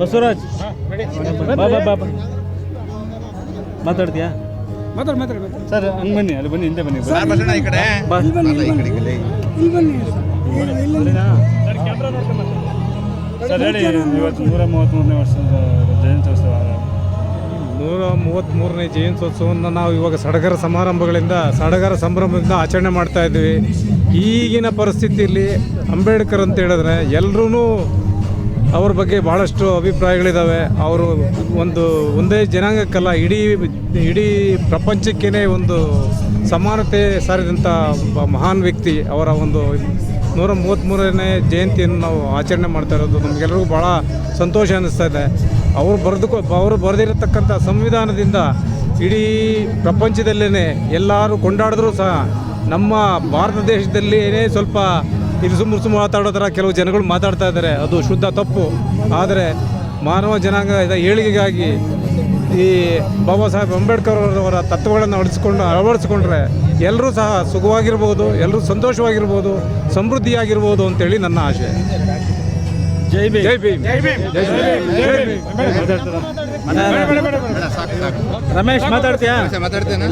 ಬಸವರಾಜ್ ಬಾ ಬಾ ಬಾ ಬಾ ಮಾತಾಡ್ತೀಯಾ? ಮಾತಾಡಿ ಮಾತಾಡಿ ಸರ್ ಹಂಗೆ ಬನ್ನಿ ಅಲ್ಲಿ ಬನ್ನಿ ಹಿಂದೆ ಬನ್ನಿ. ಈ ಕಡೆ. ಸರ್ ಹೇಳಿ ಇವತ್ತು ನೂರ ಮೂವತ್ತ್ಮೂರನೇ ವರ್ಷದ ಜಯಂತ್ಯೋತ್ಸವ ನೂರ ಮೂವತ್ತ್ಮೂರನೇ ಜಯಂತ್ಯೋತ್ಸವವನ್ನು ನಾವು ಇವಾಗ ಸಡಗರ ಸಮಾರಂಭಗಳಿಂದ ಸಡಗರ ಸಂಭ್ರಮದಿಂದ ಆಚರಣೆ ಮಾಡ್ತಾ ಇದ್ವಿ ಈಗಿನ ಪರಿಸ್ಥಿತಿಯಲ್ಲಿ ಅಂಬೇಡ್ಕರ್ ಅಂತ ಹೇಳಿದ್ರೆ ಎಲ್ಲರೂ ಅವ್ರ ಬಗ್ಗೆ ಭಾಳಷ್ಟು ಅಭಿಪ್ರಾಯಗಳಿದ್ದಾವೆ ಅವರು ಒಂದು, ಒಂದೇ ಜನಾಂಗಕ್ಕಲ್ಲ, ಇಡೀ ಇಡೀ ಪ್ರಪಂಚಕ್ಕೇ ಒಂದು ಸಮಾನತೆ ಸಾರಿದಂಥ ಮಹಾನ್ ವ್ಯಕ್ತಿ ಅವರ ಒಂದು ನೂರ ಮೂವತ್ತ್ಮೂರನೇ ಜಯಂತಿಯನ್ನು ನಾವು ಆಚರಣೆ ಮಾಡ್ತಾ ಇರೋದು ನಮಗೆಲ್ಲರಿಗೂ ಭಾಳ ಸಂತೋಷ ಅನ್ನಿಸ್ತಾ ಇದೆ. ಅವರು ಬರೆದು ಅವರು ಬರೆದಿರತಕ್ಕಂಥ ಸಂವಿಧಾನದಿಂದ ಇಡೀ ಪ್ರಪಂಚದಲ್ಲೇ ಎಲ್ಲರೂ ಕೊಂಡಾಡಿದ್ರೂ ಸಹ ನಮ್ಮ ಭಾರತ ದೇಶದಲ್ಲಿ ಸ್ವಲ್ಪ ಇದು ಸುಮ್ಮ ಸುಮ್ಮ ಮಾತಾಡೋ ಥರ ಕೆಲವು ಜನಗಳು ಮಾತಾಡ್ತಾ ಇದ್ದಾರೆ. ಅದು ಶುದ್ಧ ತಪ್ಪು. ಆದರೆ ಮಾನವ ಜನಾಂಗದ ಏಳಿಗೆಗಾಗಿ ಈ ಬಾಬಾ ಸಾಹೇಬ್ ಅಂಬೇಡ್ಕರ್ ಅವರ ತತ್ವಗಳನ್ನು ಅಳಿಸ್ಕೊಂಡು ಅಳವಡಿಸ್ಕೊಂಡ್ರೆ ಎಲ್ಲರೂ ಸಹ ಸುಖವಾಗಿರ್ಬೋದು ಎಲ್ಲರೂ ಸಂತೋಷವಾಗಿರ್ಬೋದು ಸಮೃದ್ಧಿಯಾಗಿರ್ಬೋದು ಅಂತೇಳಿ ನನ್ನ ಆಶೆ. ಜೈ ಬಿ ಜೈ ಭೀಮ್. ಜೈ ಭೀಮ್. ಜೈ ಭೀಮ್. ರಮೇಶ್ ಮಾತಾಡ್ತೀಯಾ? ಮಾತಾಡ್ತೇನೆ